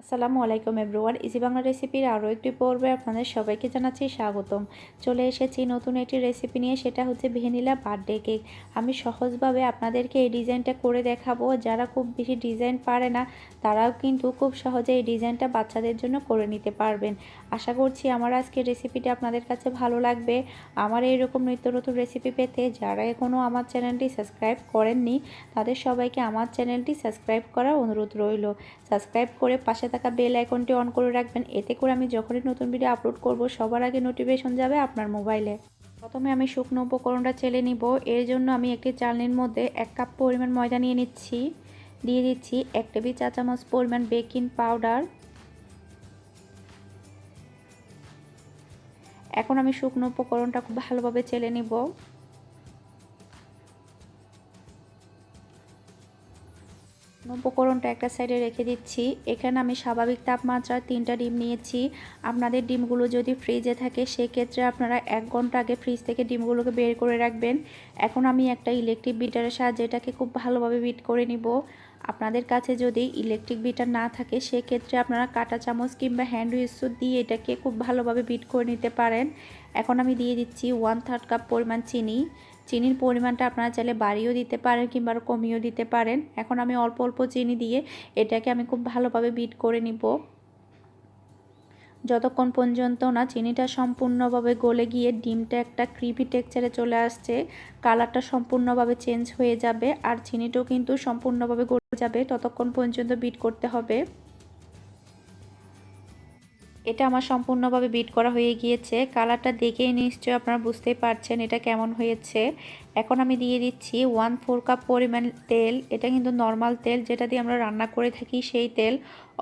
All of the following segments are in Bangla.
আসসালামু আলাইকুম এভরিওয়ান ইজি বাংলা রেসিপির আরও একটি পর্বে আপনাদের সবাইকে জানাচ্ছি স্বাগতম। চলে এসেছি নতুন একটি রেসিপি নিয়ে, সেটা হচ্ছে ভ্যানিলা বার্থডে কেক। আমি সহজভাবে আপনাদেরকে এই ডিজাইনটা করে দেখাবো। যারা খুব বেশি ডিজাইন পারে না, তারাও কিন্তু খুব সহজে এই ডিজাইনটা বাচ্চাদের জন্য করে নিতে পারবেন। আশা করছি আমার আজকের রেসিপিটা আপনাদের কাছে ভালো লাগবে। আমার এইরকম নিত্য নতুন রেসিপি পেতে যারা এখনও আমার চ্যানেলটি সাবস্ক্রাইব করেননি, তাদের সবাইকে আমার চ্যানেলটি সাবস্ক্রাইব করার অনুরোধ রইল। সাবস্ক্রাইব করে পাশে থাকা বেল আইকনটি অন করে রাখবেন। এতে করে আমি যখনই নতুন ভিডিও আপলোড করব, সবার আগে নোটিফিকেশন যাবে আপনার মোবাইলে প্রথমে আমি শুকনো উপকরণটা চেলে নিব। এর জন্য আমি একটি চালনির মধ্যে এক কাপ পরিমাণ ময়দা নিয়ে নিচ্ছি। দিয়ে দিচ্ছি এক টেবিল চা চামচ পরিমাণ বেকিং পাউডার এখন আমি শুকনো উপকরণটা খুব ভালোভাবে চেলে নিব। উপকরণটা একটা সাইডে রেখে দিচ্ছি। এখানে আমি স্বাভাবিক তাপমাত্রার তিনটা ডিম নিয়েছি। আপনাদের ডিমগুলো যদি ফ্রিজে থাকে, সেক্ষেত্রে আপনারা এক ঘণ্টা আগে ফ্রিজ থেকে ডিমগুলোকে বের করে রাখবেন। এখন আমি একটা ইলেকট্রিক বিটারের সাহায্যে এটাকে খুব ভালোভাবে বিট করে নিব। আপনাদের কাছে যদি ইলেকট্রিক বিটার না থাকে, সেক্ষেত্রে আপনারা কাটা চামচ কিংবা হ্যান্ড উইস্যু দিয়ে এটাকে খুব ভালোভাবে বিট করে নিতে পারেন। এখন আমি দিয়ে দিচ্ছি ওয়ান থার্ড কাপ পরিমাণ চিনি। চিনির পরিমাণটা আপনারা চাইলে বাড়িয়েও দিতে পারেন কিংবা কমিয়েও দিতে পারেন। এখন আমি অল্প অল্প চিনি দিয়ে এটাকে আমি খুব ভালোভাবে বিট করে নিব। যতক্ষণ পর্যন্ত না চিনিটা সম্পূর্ণভাবে গলে গিয়ে ডিমটা একটা ক্রিপি টেক্সচারে চলে আসছে কালারটা সম্পূর্ণভাবে চেঞ্জ হয়ে যাবে আর চিনিটাও কিন্তু সম্পূর্ণভাবে গলে যাবে, ততক্ষণ পর্যন্ত বিট করতে হবে। এটা আমার সম্পূর্ণভাবে বিট করা হয়ে গিয়েছে। কালারটা দেখেই নিশ্চয় আপনারা বুঝতে পারছেন এটা কেমন হয়েছে। এখন আমি দিয়ে দিচ্ছি ওয়ান ফোর কাপ পরিমাণ তেল। এটা কিন্তু নর্মাল তেল, যেটা দিয়ে আমরা রান্না করে থাকি সেই তেল।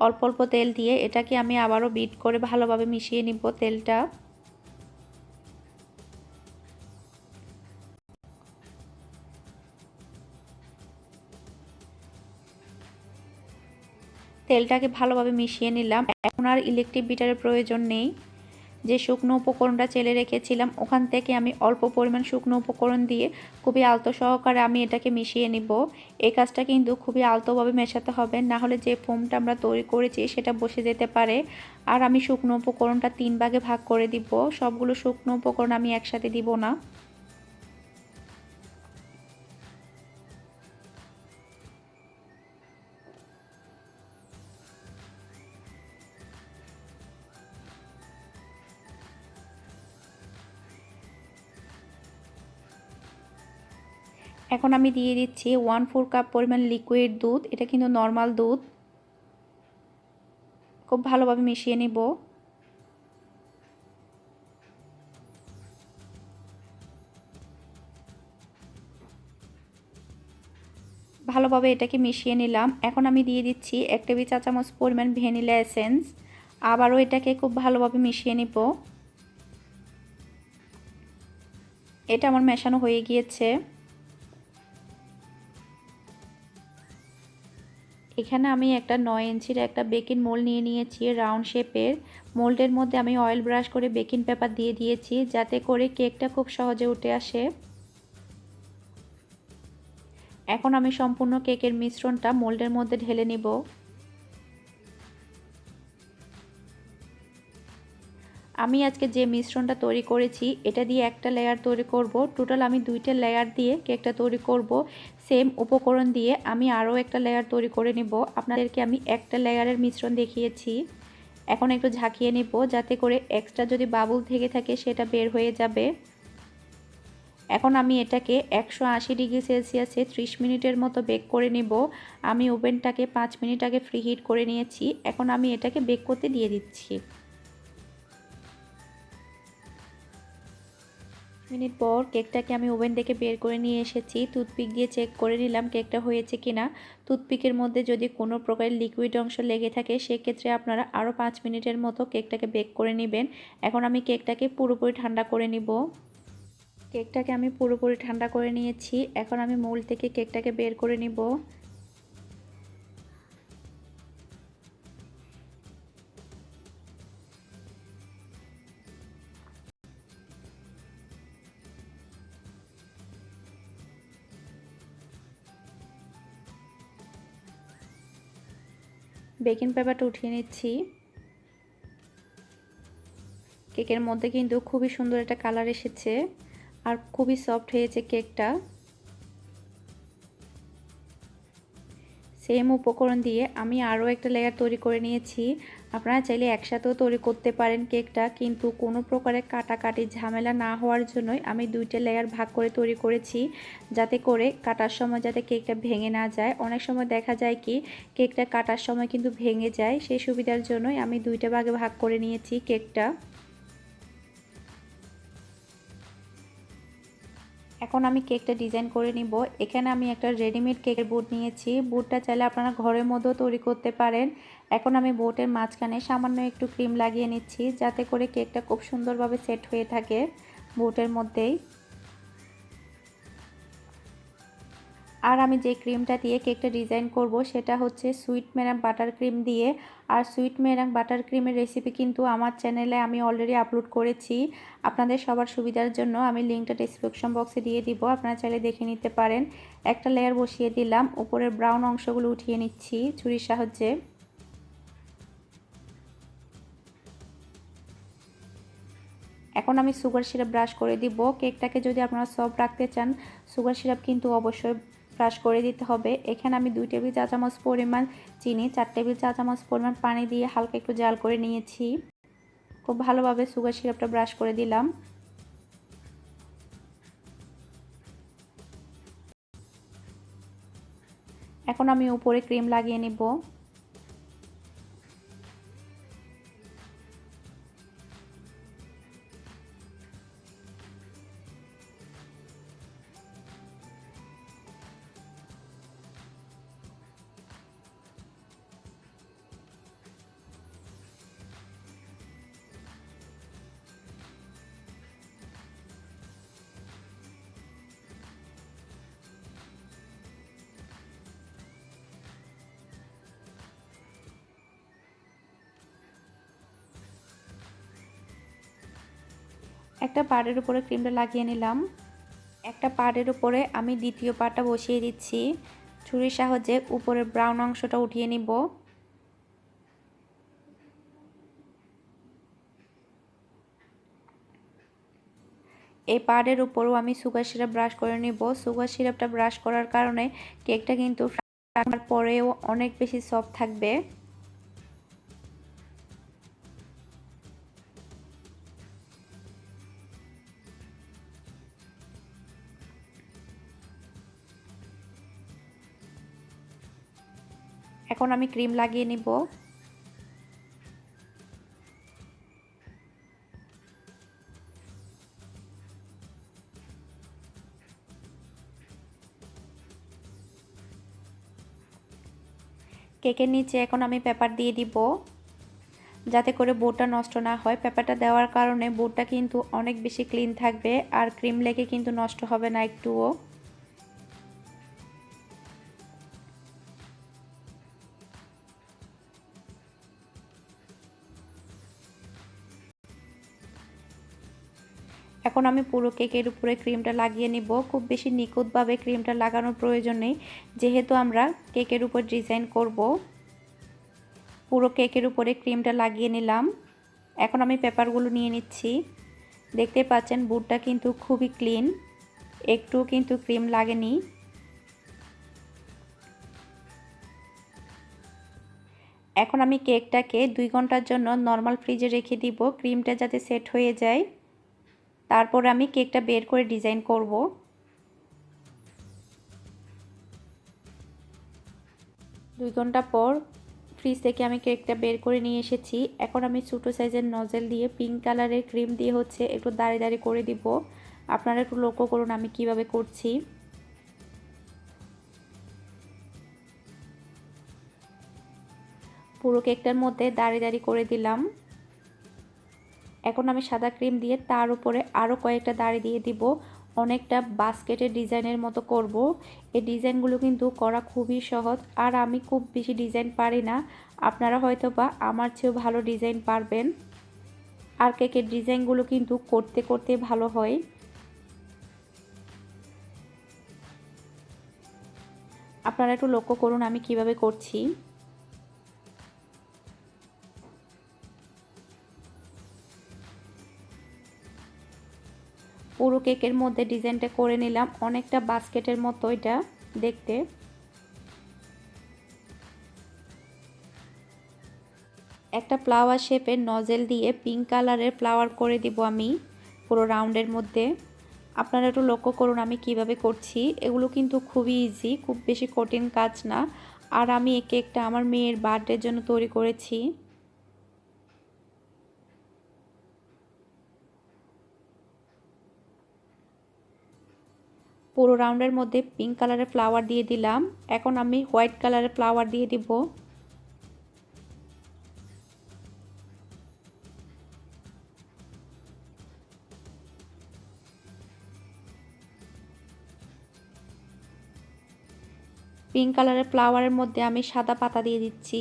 অল্প অল্প তেল দিয়ে এটাকে আমি আবারও বিট করে ভালোভাবে মিশিয়ে নিব তেলটা। তেলটাকে ভালোভাবে মিশিয়ে নিলাম। এখন আর ইলেকট্রিক বিটারের প্রয়োজন নেই। যে শুকনো উপকরণটা চেলে রেখেছিলাম, ওখান থেকে আমি অল্প পরিমাণ শুকনো উপকরণ দিয়ে খুবই আলতো সহকারে আমি এটাকে মিশিয়ে নিব। এই কাজটা কিন্তু খুবই আলতোভাবে মেশাতে হবে, না হলে যে ফোমটা আমরা তৈরি করেছি সেটা বসে যেতে পারে। আর আমি শুকনো উপকরণটা তিন ভাগে ভাগ করে দিব। সবগুলো শুকনো উপকরণ আমি একসাথে দিব না। এখন আমি দিয়ে দিচ্ছি ওয়ান ফোর কাপ পরিমাণ লিকুইড দুধ। এটা কিন্তু নর্মাল দুধ। খুব ভালোভাবে মিশিয়ে নিব। ভালোভাবে এটাকে মিশিয়ে নিলাম। এখন আমি দিয়ে দিচ্ছি এক টেবিল চা চামচ পরিমাণ ভ্যানিলা এসেন্স। আবারও এটাকে খুব ভালোভাবে মিশিয়ে নিব। এটা আমার মেশানো হয়ে গিয়েছে। এখানে আমি একটা নয় ইঞ্চির একটা বেকিং মোল্ড নিয়ে নিয়েছি রাউন্ড শেপের মোল্ডের মধ্যে আমি অয়েল ব্রাশ করে বেকিং পেপার দিয়ে দিয়েছি, যাতে করে কেকটা খুব সহজে উঠে আসে। এখন আমি সম্পূর্ণ কেকের মিশ্রণটা মোল্ডের মধ্যে ঢেলে নিব। আমি আজকে যে মিশ্রণটা তৈরি করেছি, এটা দিয়ে একটা লেয়ার তৈরি করব। টোটাল আমি দুইটা লেয়ার দিয়ে কেকটা তৈরি করব। সেম উপকরণ দিয়ে আমি আরও একটা লেয়ার তৈরি করে নিব। আপনাদেরকে আমি একটা লেয়ারের মিশ্রণ দেখিয়েছি। এখন একটু ঝাঁকিয়ে নিব যাতে করে এক্সট্রা যদি বাবুল থেকে থাকে সেটা বের হয়ে যাবে। এখন আমি এটাকে একশো আশি ডিগ্রি সেলসিয়াসে ত্রিশ মিনিটের মতো বেক করে নিব। আমি ওভেনটাকে পাঁচ মিনিট আগে ফ্রি হিট করে নিয়েছি। এখন আমি এটাকে বেক করতে দিয়ে দিচ্ছি। মিনিট পর কেকটাকে আমি ওভেন থেকে বের করে নিয়ে এসেছি। টুথপিক দিয়ে চেক করে নিলাম কেকটা হয়েছে কিনা। টুথপিকের মধ্যে যদি কোনো প্রকার লিকুইড অংশ লেগে থাকে, সেক্ষেত্রে আপনারা আরও পাঁচ মিনিটের মতো কেকটাকে বেক করে নেবেন। এখন আমি কেকটাকে পুরোপুরি ঠান্ডা করে নিব। কেকটাকে আমি পুরোপুরি ঠান্ডা করে নিয়েছি। এখন আমি মূল থেকে কেকটাকে বের করে নিব। বেকিং পেপারটা উঠিয়ে নিচ্ছি। কেকের মধ্যে কিন্তু খুবই সুন্দর একটা কালার এসেছে আর খুবই সফট হয়েছে কেকটা। সেম উপকরণ দিয়ে আমি আরও একটা লেয়ার তৈরি করে নিয়েছি। আপনারা চাইলে একসাথেও তৈরি করতে পারেন কেকটা, কিন্তু কোনো প্রকারের কাটাকাটি ঝামেলা না হওয়ার জন্যই আমি দুইটা লেয়ার ভাগ করে তৈরি করেছি যাতে করে কাটার সময় যাতে কেকটা ভেঙে না যায়। অনেক সময় দেখা যায় কি, কেকটা কাটার সময় কিন্তু ভেঙে যায়, সেই সুবিধার জন্যই আমি দুইটা ভাগে ভাগ করে নিয়েছি কেকটা। এখন আমি কেকটা ডিজাইন করে নিব। এখানে আমি একটা রেডিমেড কেকের বুট নিয়েছি। বুটটা চাইলে আপনারা ঘরের মধ্যেও তৈরি করতে পারেন। এখন আমি বোটের মাঝখানে সামান্য একটু ক্রিম লাগিয়ে নিচ্ছি, যাতে করে কেকটা খুব সুন্দরভাবে সেট হয়ে থাকে বোটের মধ্যেই। আর আমি যে ক্রিমটা দিয়ে কেকটা ডিজাইন করব, সেটা হচ্ছে সুইট মেরাং বাটার ক্রিম দিয়ে। আর সুইট মেরাং বাটার ক্রিমের রেসিপি কিন্তু আমার চ্যানেলে আমি অলরেডি আপলোড করেছি। আপনাদের সবার সুবিধার জন্য আমি লিঙ্কটা ডিসক্রিপশন বক্সে দিয়ে দিব, আপনারা চাইলে দেখে নিতে পারেন। একটা লেয়ার বসিয়ে দিলাম, উপরের ব্রাউন অংশগুলো উঠিয়ে নিচ্ছি ছুরির সাহায্যে। এখন আমি সুগার সিরাপ ব্রাশ করে দিব। কেকটাকে যদি আপনারা সফট রাখতে চান সুগার সিরাপ কিন্তু অবশ্যই ব্রাশ করে দিতে হবে। এখানে আমি দুই টেবিল চা চামচ পরিমাণ চিনি, চার টেবিল চা চামচ পরিমাণ পানি দিয়ে হালকা একটু জাল করে নিয়েছি। খুব ভালোভাবে সুগার সিরাপটা ব্রাশ করে দিলাম। এখন আমি উপরে ক্রিম লাগিয়ে নিব। একটা পাড়ের উপরে ক্রিমটা লাগিয়ে নিলাম। একটা পাড়ের উপরে আমি দ্বিতীয় পাটা বসিয়ে দিচ্ছি। ছুরির সাহায্যে উপরের ব্রাউন অংশটা উঠিয়ে নিব। এই পাড়ের উপরও আমি সুগার সিরাপ ব্রাশ করে নিব। সুগার সিরাপটা ব্রাশ করার কারণে কেকটা কিন্তু পরেও অনেক বেশি সফট থাকবে। এখন আমি ক্রিম লাগিয়ে নিব। কেকের নিচে এখন আমি পেপার দিয়ে দিব। যাতে করে বোর্ডটা নষ্ট না হয়। পেপারটা দেওয়ার কারণে বোর্ডটা কিন্তু অনেক বেশি ক্লিন থাকবে। আর ক্রিম লেগে কিন্তু নষ্ট হবে না একটুও। এখন আমি পুরো কেকের উপরে ক্রিমটা লাগিয়ে নিব। খুব বেশি নিখুঁতভাবে ক্রিমটা লাগানোর প্রয়োজন নেই। যেহেতু আমরা কেকের উপর ডিজাইন করব, পুরো কেকের উপরে ক্রিমটা লাগিয়ে নিলাম। এখন আমি পেপারগুলো নিয়ে নিচ্ছি। দেখতে পাচ্ছেন, বুটটা কিন্তু খুবই ক্লিন। একটু কিন্তু ক্রিম লাগেনি। এখন আমি কেকটাকে দুই ঘণ্টার জন্য নর্মাল ফ্রিজে রেখে দিব। ক্রিমটা যাতে সেট হয়ে যায়। তারপর আমি কেকটা বের করে ডিজাইন করব। দুই ঘণ্টা পর ফ্রিজ থেকে আমি কেকটা বের করে নিয়ে এসেছি। এখন আমি ছোটো সাইজের নজেল দিয়ে পিঙ্ক কালারের ক্রিম দিয়ে হচ্ছে একটু দাঁড়িয়ে দাঁড়িয়ে করে দিব। আপনারা একটু লক্ষ্য করুন আমি কীভাবে করছি। পুরো কেকটার মধ্যে দাঁড়িয়ে দাঁড়িয়ে করে দিলাম। এখন আমি সাদা ক্রিম দিয়ে তার উপরে আরও কয়েকটা দাড়ি দিয়ে দিব। অনেকটা বাস্কেটের ডিজাইনের মতো করব। এই ডিজাইনগুলো কিন্তু করা খুবই সহজ। আর আমি খুব বেশি ডিজাইন পারি না। আপনারা হয়তো বা আমার চেয়েও ভালো ডিজাইন পারবেন। আর কেকের ডিজাইনগুলো কিন্তু করতে করতে ভালো হয়। আপনারা একটু লক্ষ্য করুন আমি কীভাবে করছি। পুরো কেকের মধ্যে ডিজাইনটা করে নিলাম। অনেকটা বাস্কেটের মতো এটা দেখতে। একটা ফ্লাওয়ার শেপের নজেল দিয়ে পিঙ্ক কালারের ফ্লাওয়ার করে দিব আমি পুরো রাউন্ডের মধ্যে। আপনারা একটু লক্ষ্য করুন আমি কীভাবে করছি। এগুলো কিন্তু খুবই ইজি খুব বেশি কঠিন কাজ না। আর আমি এই কেকটা আমার মেয়ের বার্থডের জন্য তৈরি করেছি। পুরো রাউন্ডের মধ্যে পিঙ্ক কালারের ফ্লাওয়ার দিয়ে দিলাম। এখন আমি হোয়াইট কালারের ফ্লাওয়ার দিয়ে দিব। পিঙ্ক কালারের ফ্লাওয়ারের মধ্যে আমি সাদা পাতা দিয়ে দিচ্ছি।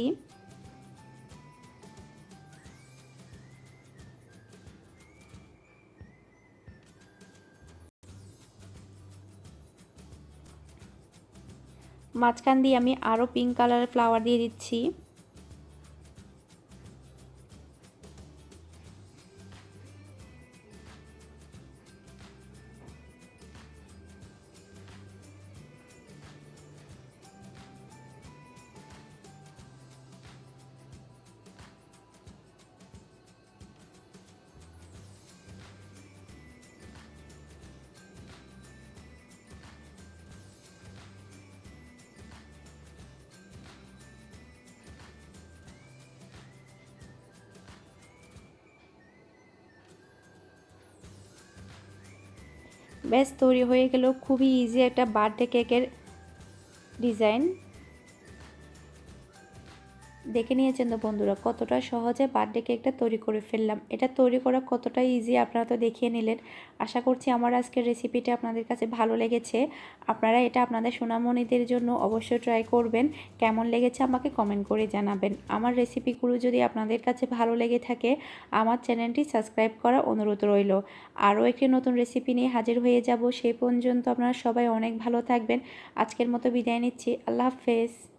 মাঝখান দিয়ে আমি আরও পিঙ্ক কালারের ফ্লাওয়ার দিয়ে দিচ্ছি। ব্যাস তৈরি হয়ে গেল। খুবই ইজি একটা বার্থডে কেকের ডিজাইন দেখে নিয়েছেন তো বন্ধুরা, কতটা সহজে বার্থডে কেকটা তৈরি করে ফেললাম। এটা তৈরি করা কতটা ইজি আপনারা তো দেখিয়ে নিলেন। আশা করছি আমার আজকের রেসিপিটা আপনাদের কাছে ভালো লেগেছে। আপনারা এটা আপনাদের সোনামণিদের জন্য অবশ্যই ট্রাই করবেন। কেমন লেগেছে আমাকে কমেন্ট করে জানাবেন। আমার রেসিপিগুলো যদি আপনাদের কাছে ভালো লেগে থাকে, আমার চ্যানেলটি সাবস্ক্রাইব করা অনুরোধ রইল। আরও একটি নতুন রেসিপি নিয়ে হাজির হয়ে যাব। সেই পর্যন্ত আপনারা সবাই অনেক ভালো থাকবেন। আজকের মতো বিদায় নিচ্ছি। আল্লাহ হাফেজ।